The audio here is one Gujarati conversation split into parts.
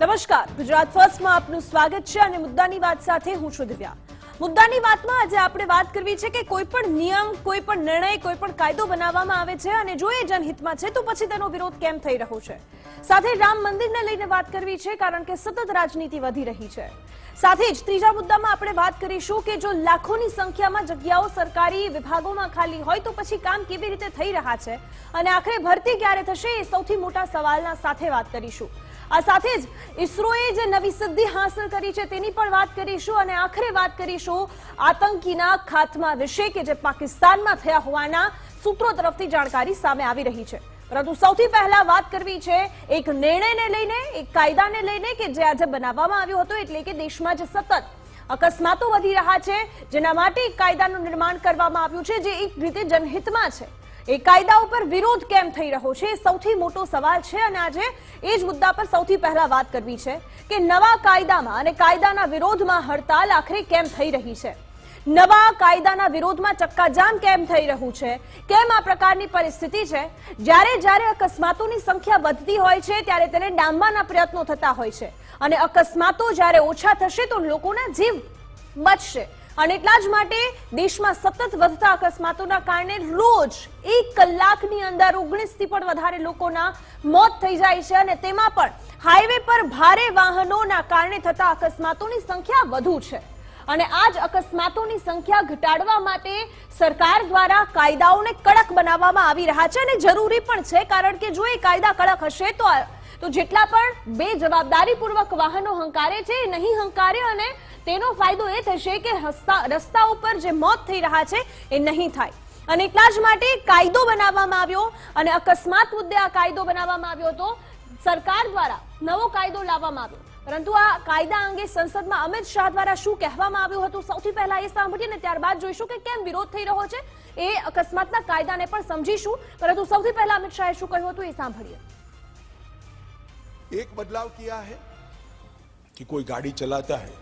નમસ્કાર. ગુજરાત ફર્સ્ટમાં આપનું સ્વાગત છે અને મુદ્દાની વાત સાથે હું છું દિવ્યા. મુદ્દાની વાતમાં આજે આપણે વાત કરવી છે કે કોઈ પણ નિયમ, કોઈ પણ નિર્ણય, કોઈ પણ કાયદો બનાવવામાં આવે છે અને જો એ જનહિતમાં છે તો પછી તેનો વિરોધ કેમ થઈ રહ્યો છે? સાથે રામ મંદિરને લઈને વાત કરવી છે કારણ કે સતત રાજનીતિ વધી રહી છે. સાથે જ ત્રીજા મુદ્દામાં આપણે વાત કરીશું કે જો લાખોની સંખ્યામાં જગ્યાઓ સરકારી વિભાગોમાં ખાલી હોય તો પછી કામ કેવી રીતે થઈ રહ્યા છે? અને આખરે ભરતી ક્યારે થશે એ સૌથી મોટા સવાલના સાથે વાત કરીશું. આ સાથે જ ઇસરોએ જે નવી સિદ્ધિ હાંસલ કરી છે તેની પણ વાત કરીશું અને આખરે વાત કરીશું આતંકીના ખાતમા વિશે કે જે પાકિસ્તાનમાં થયા હોવાના સૂત્રો તરફથી જાણકારી સામે આવી રહી છે. પરંતુ સૌથી પહેલા વાત કરવી છે એક નિર્ણયને લઈને, એક કાયદાને લઈને કે જે આજે બનાવવામાં આવ્યો હતો એટલે કે દેશમાં જે સતત અકસ્માતો વધી રહ્યા છે, જેના માટે એક કાયદાનું નિર્માણ કરવામાં આવ્યું છે, જે એક રીતે જનહિતમાં છે. એ કાયદા ઉપર વિરોધ કેમ થઈ રહ્યો છે? એ સૌથી મોટો સવાલ છે અને આજે એ જ મુદ્દા પર સૌથી પહેલા વાત કરવી છે કે નવા કાયદામાં અને કાયદાના વિરોધમાં હડતાલ આખરે કેમ થઈ રહી છે? નવા કાયદાના વિરોધમાં ચક્કાજામ કેમ થઈ રહ્યું છે? કેમ આ પ્રકારની પરિસ્થિતિ છે? જ્યારે જ્યારે અકસ્માતોની સંખ્યા વધતી હોય છે, ત્યારે તેને ડામવાના પ્રયત્નો થતા હોય છે. અને અકસ્માતો જ્યારે ઓછા થશે, તો લોકોના જીવ બચશે. અને એટલા જ માટે દેશમાં સતત વધતા અકસ્માતોના કારણે રોજ એક કલાકની અંદર ઓગણીસથી પણ વધારે લોકોના મોત થઈ જાય છે અને તેમાં પણ હાઈવે પર ભારે વાહનોના કારણે થતા અકસ્માતોની સંખ્યા વધુ છે. અને આ જ અકસ્માતોની સંખ્યા ઘટાડવા માટે સરકાર દ્વારા કાયદાઓને કડક બનાવવામાં આવી રહ્યા છે અને જરૂરી પણ છે કારણ કે જો એ કાયદા કડક હશે તો તો જેટલા પણ બે જવાબદારીપૂર્વક વાહનો હંકારે છે એ નહીં હંકારે અને તેનો ફાયદો એ થશે કે રસ્તા ઉપર જે મોત થઈ રહ્યા છે, એ નહીં થાય. અને એટલા જ માટે કાયદો બનાવવામાં આવ્યો અને અકસ્માત મુદ્દે આ કાયદો બનાવવામાં આવ્યો હતો. સરકાર દ્વારા નવો કાયદો લાવવામાં આવ્યો. પરંતુ આ કાયદા અંગે સંસદમાં અમિત શાહ દ્વારા શું કહેવામાં આવ્યું હતું, સૌથી પહેલા એ સાંભળીએ ને ત્યારબાદ જોઈશું કે કેમ વિરોધ થઈ રહ્યો છે. એ અકસ્માતના કાયદાને પણ સમજીશું. પરંતુ સૌથી પહેલા અમિત શાહે શું કહ્યું હતું એ સાંભળીએ. एक बदलाव किया है कि कोई गाड़ी चलाता है,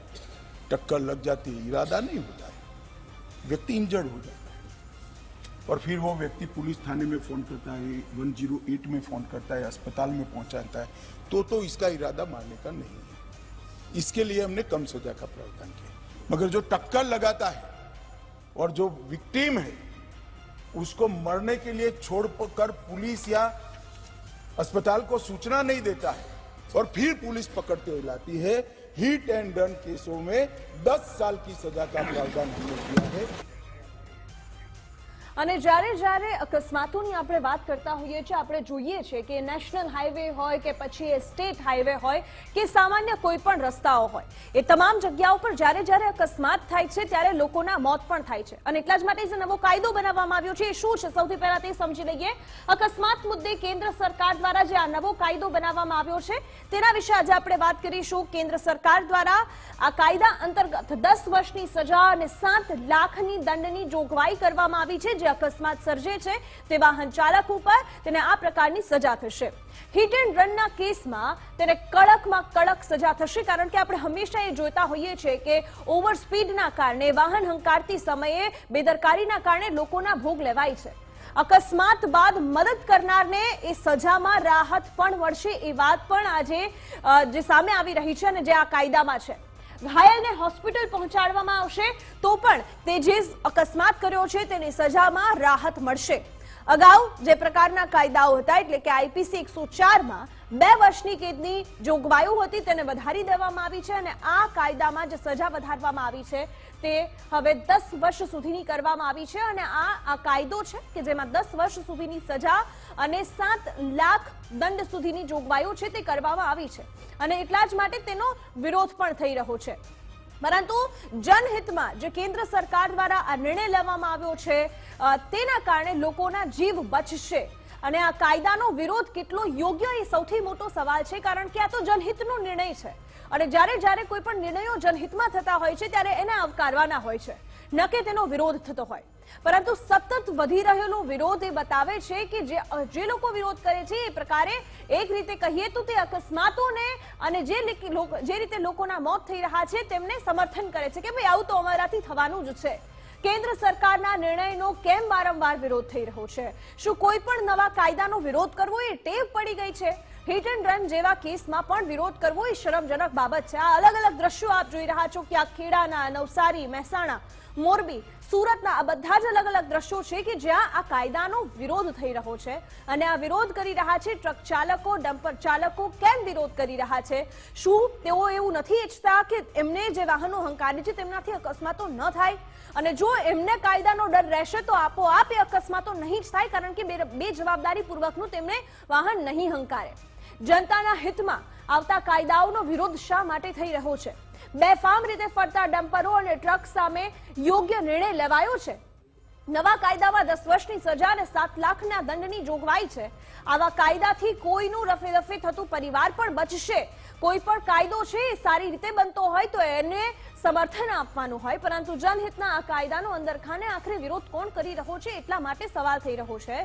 टक्कर लग जाती है, इरादा नहीं होता है, व्यक्ति इंजर्ड हो जाता है। और फिर वो व्यक्ति पुलिस थाने में फ़ोन करता है 108 में फ़ोन करता है, अस्पताल में पहुंचाता है तो तो इसका इरादा मारने का नहीं है। इसके लिए हमने कम सजा का प्रावधान किया। मगर जो टक्कर लगाता है और जो विक्टिम है, उसको मरने के लिए छोड़ कर पुलिस या अस्पताल को सूचना नहीं देता है और फिर पुलिस पकड़ते हुए लाती है हिट एंड रन केसों में 10 साल की सजा का प्रावधान हमने किया है અને જ્યારે જ્યારે અકસ્માતોની આપણે વાત કરતા હોઈએ છીએ, આપણે જોઈએ છીએ કે નેશનલ હાઈવે હોય કે પછી એ સ્ટેટ હાઈવે હોય કે સામાન્ય કોઈ પણ રસ્તાઓ હોય, એ તમામ જગ્યાઓ પર જ્યારે જ્યારે અકસ્માત થાય છે ત્યારે લોકોના મોત પણ થાય છે. અને એટલા જ માટે જે નવો કાયદો બનાવવામાં આવ્યો છે. એ શું છે? સૌથી પહેલા તે સમજી લઈએ. અકસ્માત મુદ્દે કેન્દ્ર સરકાર દ્વારા જે આ નવો કાયદો બનાવવામાં આવ્યો છે, તેના વિશે આજે આપણે વાત કરીશું. કેન્દ્ર સરકાર દ્વારા આ કાયદા અંતર્ગત દસ વર્ષની સજા અને સાત લાખની દંડની જોગવાઈ કરવામાં આવી છે જે અકસ્માત સર્જે છે તે વાહન ચાલક ઉપર તેને આ પ્રકારની સજા થશે. હિટ એન્ડ રનના કેસમાં તેને કડકમાં કડક સજા થશે કારણ કે આપણે હંમેશા એ જોતા હોઈએ છીએ કે ઓવર સ્પીડના કારણે વાહન હંકારતી સમયે બેદરકારીના કારણે લોકોના ભોગ લેવાય છે. અકસ્માત બાદ મદદ કરનારને એ સજામાં રાહત પણ મળશે એ વાત પણ આજે જે સામે આવી રહી છે અને જે આ કાયદામાં છે. ઘાયલને હોસ્પિટલ પહોંચાડવામાં આવશે, તો પણ તે જે અકસ્માત કર્યો છે તેની સજામાં રાહત મળશે. અગાઉ જે પ્રકારના કાયદાઓ હતા, એટલે કે આઈપીસી એકસો ચારમાં બે વર્ષની કેદની જોગવાઈઓ હતી તેને વધારી દેવામાં આવી છે અને આ કાયદામાં જે સજા વધારવામાં આવી છે તે હવે દસ વર્ષ સુધીની કરવામાં આવી છે અને આ આ કાયદો છે કે જેમાં દસ વર્ષ સુધીની સજા અને સાત લાખ દંડ સુધીની જોગવાઈઓ છે તે કરવામાં આવી છે. અને એટલા જ માટે તેનો વિરોધ પણ થઈ રહ્યો છે. પરંતુ જનહિતમાં જે કેન્દ્ર સરકાર દ્વારા આ નિર્ણય લેવામાં આવ્યો છે તેના કારણે લોકોના જીવ બચશે. અને આ કાયદાનો વિરોધ કેટલો યોગ્ય એ સૌથી મોટો સવાલ છે, કારણ કે આ તો જનહિતનો નિર્ણય છે. અને જ્યારે જ્યારે કોઈ પણ નિર્ણયો જનહિતમાં થતા હોય છે, ત્યારે એને આવકારવાના હોય છે. ન કે તેનો વિરોધ થતો હોય. પરંતુ સતત વધી રહેલો વિરોધ એ બતાવે છે કે જે જે લોકો વિરોધ કરે છે, એ પ્રકારે એક રીતે કહીએ તો તે અકસ્માતોને અને જે જે રીતે લોકોના મોત થઈ રહ્યા છે, તેમને સમર્થન કરે છે કે ભાઈ આવું તો અમારાથી થવાનું જ છે. કેન્દ્ર સરકારના નિર્ણયનો કેમ વારંવાર વિરોધ થઈ રહ્યો છે? શું કોઈ પણ નવા કાયદાનો વિરોધ કરવો એ ટેવ પડી ગઈ છે? હિટ એન્ડ રન જેવા કેસમાં પણ વિરોધ કરવો એ શરમજનક બાબત છે. આ અલગ અલગ દ્રશ્યો આપ જોઈ રહ્યા છો કે આ ખેડાના, નવસારી, મહેસાણા, મોરબી સુરતના આ બધા જ અલગ અલગ દ્રશ્યો છે કે જ્યાં આ કાયદાનો વિરોધ થઈ રહ્યો છે અને આ વિરોધ કરી રહ્યા છે ટ્રક ચાલકો, ડમ્પર ચાલકો કેમ વિરોધ કરી રહ્યા છે? શું તેઓ એવું નથી ઈચ્છતા કે એમને જે વાહનો હંકારે છે તેમનાથી અકસ્માતો ન થાય? અને જો એમને કાયદાનો ડર રહેશે તો આપોઆપ એ અકસ્માતો નહીં જ થાય કારણ કે બે- બે જવાબદારી પૂર્વકનું તેમણે વાહન નહીં હંકારે. જનતાના હિતમાં આવતા કાયદાઓનો વિરોધ શા માટે થઈ રહ્યો છે? બેફામ રીતે ફરતા ડમ્પરો અને ટ્રક સામે યોગ્ય નિર્ણય લેવાયો છે. નવા કાયદામાં દસ વર્ષની સજા અને સાત લાખના દંડની જોગવાઈ છે. આવા કાયદાથી કોઈનું રફે રફે થતું પરિવાર પણ બચશે. કોઈ પણ કાયદો છે એ સારી રીતે બનતો હોય તો એને સમર્થન આપવાનું હોય. પરંતુ જનહિતના આ કાયદાનો અંદરખાને આખરે વિરોધ કોણ કરી રહ્યો છે એટલા માટે સવાલ થઈ રહ્યો છે.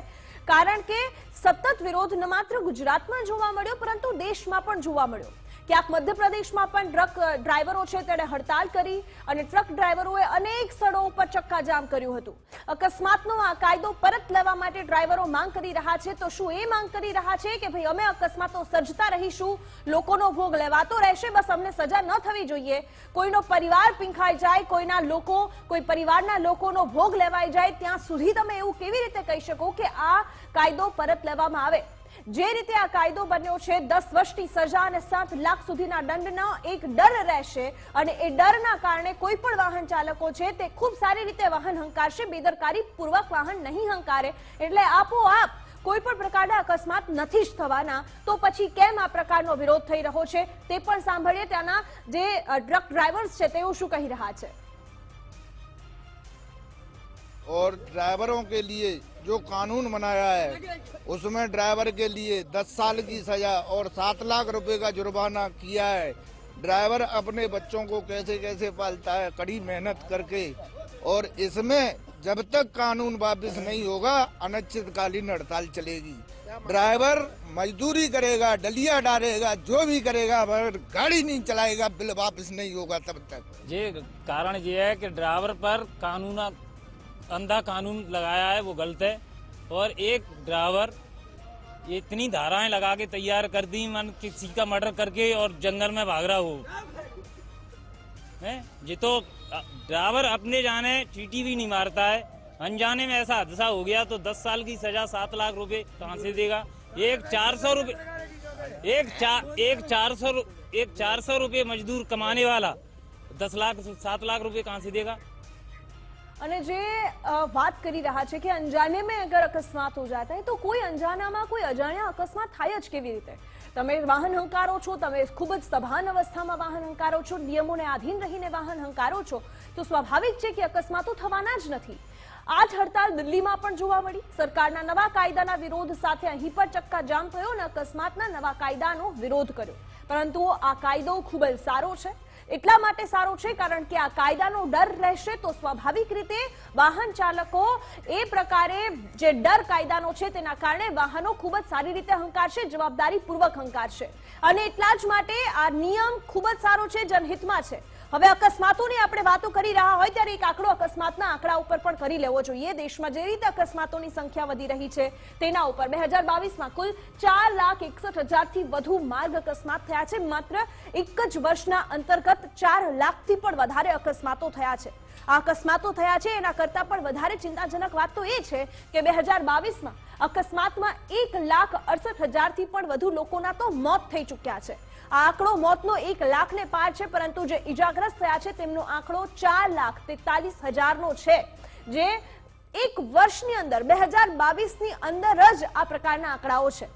કારણ કે સતત વિરોધ ન માત્ર ગુજરાતમાં જોવા મળ્યો, પરંતુ દેશમાં પણ જોવા મળ્યો. ક્યાંક મધ્યપ્રદેશમાં પણ ટ્રક ડ્રાઈવરો છે તેણે હડતાલ કરી અને ટ્રક ડ્રાઈવરોએ અનેક સ્થળો ઉપર ચક્કાજામ કર્યું હતું. અકસ્માતનો આ કાયદો પરત લેવા માટે ડ્રાઈવરો માંગ કરી રહ્યા છે. તો શું એ માંગ કરી રહ્યા છે કે ભાઈ અમે અકસ્માતો સર્જતા રહીશું, લોકોનો ભોગ લેવાતો રહેશે, બસ અમને સજા ન થવી જોઈએ. કોઈનો પરિવાર પીંખાઈ જાય, કોઈના લોકો, કોઈ પરિવારના લોકોનો ભોગ લેવાઈ જાય. ત્યાં સુધી તમે એવું કેવી રીતે કહી શકો કે આ કાયદો પરત લેવામાં આવે? જે રીતે આ કાયદો બન્યો છે દસ વર્ષની સજા અને સાત લાખ સુધીના દંડનો એક ડર રહેશે અને એ ડરના કારણે કોઈ પણ વાહન ચાલકો છે તે ખૂબ સારી રીતે વાહન હંકારશે બેદરકારી પૂર્વક વાહન નહીં હંકારે એટલે આપોઆપ કોઈ પણ પ્રકારના અકસ્માત નથી જ થવાના તો પછી કેમ આ પ્રકારનો વિરોધ થઈ રહ્યો છે તે પણ સાંભળીએ ત્યાંના જે અ, ટ્રક ડ્રાઈવર્સ છે તેઓ શું કહી રહ્યા છે और ड्राइवरों के लिए जो कानून बनाया है, उसमें ड्राइवर के लिए 10 साल की सजा और सात लाख रुपए का जुर्माना किया है। ड्राइवर अपने बच्चों को कैसे कैसे पालता है, कड़ी मेहनत करके। और इसमें जब तक कानून वापस नहीं होगा, अनिश्चितकालीन हड़ताल चलेगी। ड्राइवर मजदूरी करेगा, डलिया डालेगा, जो भी करेगा मगर गाड़ी नहीं चलाएगा, बिल वापस नहीं होगा तब तक। ये कारण ये है कि ड्राइवर पर कानून अंधा कानून लगाया है, वो गलत है। और एक ड्राइवर ये इतनी धाराएँ लगा के तैयार कर दी, मन किसी का मर्डर करके और जंगल में भाग रहा हो। ये तो ड्राइवर अपने जाने चीटी भी नहीं मारता है। अनजाने में ऐसा हादसा हो गया तो दस साल की सजा सात लाख रुपए कहाँ से देगा? एक चार सौ रुपये एक चार एक चार सौ एक चार सौ रुपये मजदूर कमाने वाला दस लाख सात लाख रुपए कहाँ से देगा? અને જે વાત કરી રહ્યા છે કે અનજાને મેં અગર અકસ્માત હો જાતા તો કોઈ અંજાણામાં કોઈ અજાણ્યા અકસ્માત થાય જ કેવી રીતે? તમે વાહન હંકારો છો, તમે ખૂબ જ સભાન અવસ્થામાં વાહન હંકારો છો, નિયમોને આધીન રહીને વાહન હંકારો છો, તો સ્વાભાવિક છે કે અકસ્માતો થવાના જ નથી. આ જ હડતાલ દિલ્હીમાં પણ જોવા મળી. સરકારના નવા કાયદાના વિરોધ સાથે અહીં પર ચક્કાજામ થયો અને અકસ્માતના નવા કાયદાનો વિરોધ કર્યો. પરંતુ આ કાયદો ખૂબ જ સારો છે. એટલા માટે સારો છે, કારણ કે આ કાયદાનો ડર રહેશે તો સ્વાભાવિક રીતે વાહન ચાલકો એ પ્રકારે જે ડર કાયદાનો છે તેના કારણે વાહનો ખૂબ જ સારી રીતે હંકારશે જવાબદારી પૂર્વક હંકારશે અને એટલા જ માટે આ નિયમ ખૂબ જ સારો છે, જનહિતમાં છે. હવે અકસ્માતોની આપણે વાતો કરી રહ્યા હોય ત્યારે એક આંકડો અકસ્માતના આંકડા ઉપર પણ કરી લેવો જોઈએ. દેશમાં જે રીતે અકસ્માતોની સંખ્યા વધી રહી છે, તેના ઉપર બે હજાર બાવીસમાં કુલ ચાર લાખ એકસઠ હજારથી વધુ માર્ગ અકસ્માત થયા છે. માત્ર એક જ વર્ષના અંતર્ગત ચાર લાખથી પણ વધારે અકસ્માતો થયા છે. આ અકસ્માતો થયા છે, એના કરતા પણ વધારે ચિંતાજનક વાત તો એ છે કે બે હજાર બાવીસમાં અકસ્માતમાં એક લાખ અડસઠ હજારથી પણ વધુ લોકોના તો મોત થઈ ચૂક્યા છે. આંકડો મોતનો એક લાખને પાર છે, પરંતુ જે ઈજાગ્રસ્ત થયા છે, તેમનો આંકડો ચાર લાખ તેતાલીસ હજારનો છે. જે એક વર્ષની અંદર, બે હજાર બાવીસની અંદર જ આ પ્રકારના આંકડાઓ છે.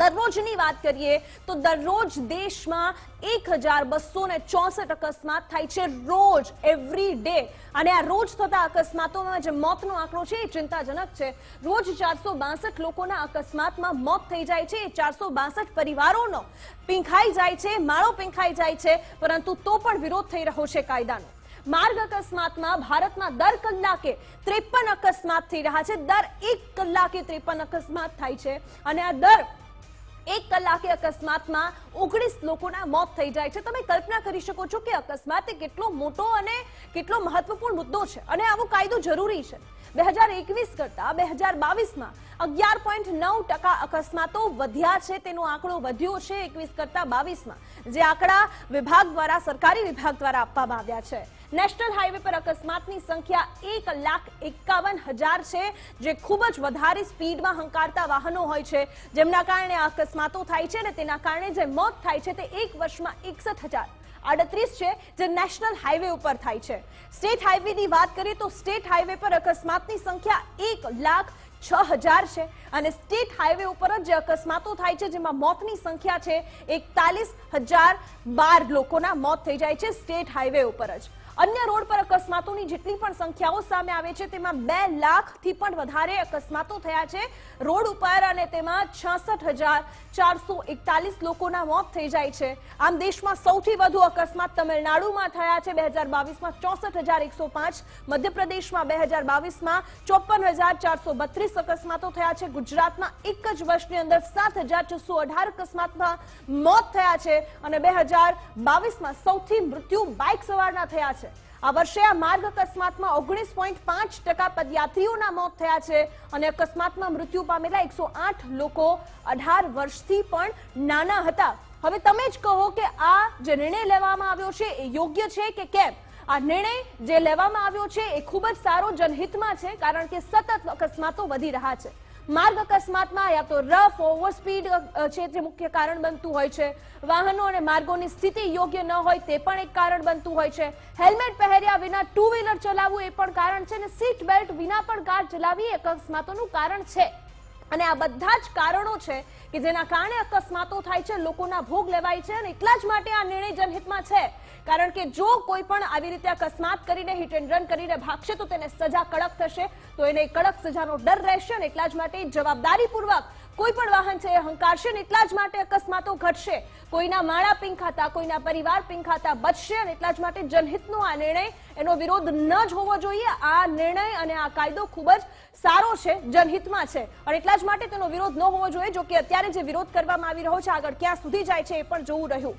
દરરોજની વાત કરીએ તો દરરોજ દેશમાં એક હજાર બસો ને ચોસઠ અકસ્માત થાય છે રોજ એવરી ડે અને આ રોજ થતા અકસ્માતોમાં જે મોતનો આંકડો છે એ ચિંતાજનક છે. રોજ ચારસો બાસઠ લોકોના અકસ્માતમાં મોત થઈ જાય છે ચારસો બાસઠ પરિવારોનો પીંખાઈ જાય છે, માળો પીંખાઈ જાય છે, પરંતુ તો પણ વિરોધ થઈ રહ્યો છે કાયદાનો. માર્ગ અકસ્માતમાં ભારતમાં દર કલાકે ત્રેપન અકસ્માત થઈ રહ્યા છે, દર એક કલાકે ત્રેપન અકસ્માત થાય છે. અને આ દર એક કલાકે અકસ્માતમાં ઓગણીસ લોકોના મોત થઈ જાય છે. તમે કલ્પના કરી શકો છો કે અકસ્માત એ કેટલો મોટો અને કેટલો મહત્વપૂર્ણ મુદ્દો છે અને આવો કાયદો જરૂરી છે. બે હજાર એકવીસ કરતા બે હજાર બાવીસમાં અગિયાર પોઈન્ટ નવ ટકા અકસ્માતો વધ્યા છે. તેનો આંકડો વધ્યો છે એકવીસ કરતા બાવીસમાં. જે આંકડા વિભાગ દ્વારા, સરકારી વિભાગ દ્વારા આપવામાં આવ્યા છે. નેશનલ હાઈવે પર અકસ્માતની સંખ્યા એક લાખ એકાવન હજાર છે, જે ખૂબ જ વધારે સ્પીડમાં હંકારતા વાહનો હોય છે. જેમના કારણે આ અકસ્માતો થાય છે અને તેના કારણે જે મોત થાય છે તે એક વર્ષમાં એકસઠ હજાર આડત્રીસ છે, જે નેશનલ હાઈવે ઉપર થાય છે. સ્ટેટ હાઈવેની વાત કરીએ તો સ્ટેટ હાઈવે પર અકસ્માતની સંખ્યા એક લાખ છ હજાર છે અને સ્ટેટ હાઈવે ઉપર જ જે અકસ્માતો થાય છે, જેમાં મોતની સંખ્યા છે એકતાલીસ હજાર બાર લોકોના મોત થઈ જાય છે સ્ટેટ હાઈવે ઉપર જ. અન્ય રોડ પર અકસ્માતોની જેટલી પણ સંખ્યાઓ સામે આવે છે, તેમાં બે લાખથી પણ વધારે અકસ્માતો થયા છે. રોડ ઉપર અને તેમાં છાસઠ હજાર ચારસો એકતાલીસ લોકોના મોત થઈ જાય છે. આમ દેશમાં સૌથી વધુ અકસ્માત તમિલનાડુમાં થયા છે. બે હજાર બાવીસમાં ચોસઠ હજાર એકસો પાંચ, મધ્યપ્રદેશમાં બે હજાર બાવીસમાં ચોપન હજાર ચારસો બત્રીસ અકસ્માતો થયા છે. ગુજરાતમાં એક જ વર્ષની અંદર સાત હજાર છસો અઢાર અકસ્માતમાં મોત થયા છે અને બે હજાર બાવીસમાં સૌથી મૃત્યુ બાઇક સવારના થયા છે. આ વર્ષે આ માર્ગ અકસ્માતમાં ઓગણીસ પોઈન્ટ પાંચ ટકા પદયાત્રીઓના મોત થયા છે અને અકસ્માતમાં મૃત્યુ પામેલા એકસો આઠ લોકો અઢાર વર્ષથી પણ નાના હતા. હવે તમે જ કહો કે આ જે નિર્ણય લેવામાં આવ્યો છે એ યોગ્ય છે કે કેમ? આ નિર્ણય જે લેવામાં આવ્યો છે એ ખૂબ જ સારો જનહિતમાં છે કારણ કે સતત અકસ્માતો વધી રહ્યા છે. માર્ગ અકસ્માતમાં યા તો રફ ઓવર સ્પીડ છે જે મુખ્ય કારણ બનતું હોય છે. વાહનો અને માર્ગોની સ્થિતિ યોગ્ય ન હોય તે પણ એક કારણ બનતું હોય છે. હેલ્મેટ પહેર્યા વિના ટુ વ્હીલર ચલાવવું એ પણ કારણ છે અને સીટ બેલ્ટ વિના પણ કાર ચલાવવી એ અકસ્માતોનું કારણ છે. અને આ બધા જ કારણો છે કે જેના કારણે અકસ્માતો થાય છે, લોકોના ભોગ લેવાય છે અને એટલા જ માટે આ નિર્ણય જનહિતમાં છે. કારણ કે જો કોઈ પણ આવી રીતે અકસ્માત કરીને હિટ એન્ડ રન કરીને ભાગશે તો તેને સજા કડક થશે, તો એને કડક સજાનો ડર રહેશે અને એટલા જ માટે જવાબદારીપૂર્વક કોઈ પણ વાહન છે હંકારશે ને એટલા જ માટે અકસ્માતો ઘટશે. કોઈના માળા પિંખાતા કોઈના પરિવાર પિંખાતા બચશે અને એટલા જ માટે જનહિતનો આ નિર્ણય એનો વિરોધ ન જ હોવો જોઈએ. આ નિર્ણય અને આ કાયદો ખૂબ જ સારો છે, જનહિતમાં છે અને એટલા જ માટે તેનો વિરોધ ન હોવો જોઈએ. જો કે અત્યારે જે વિરોધ કરવામાં આવી રહ્યો છે, આગળ ક્યાં સુધી જાય છે એ પણ જોવું રહ્યું.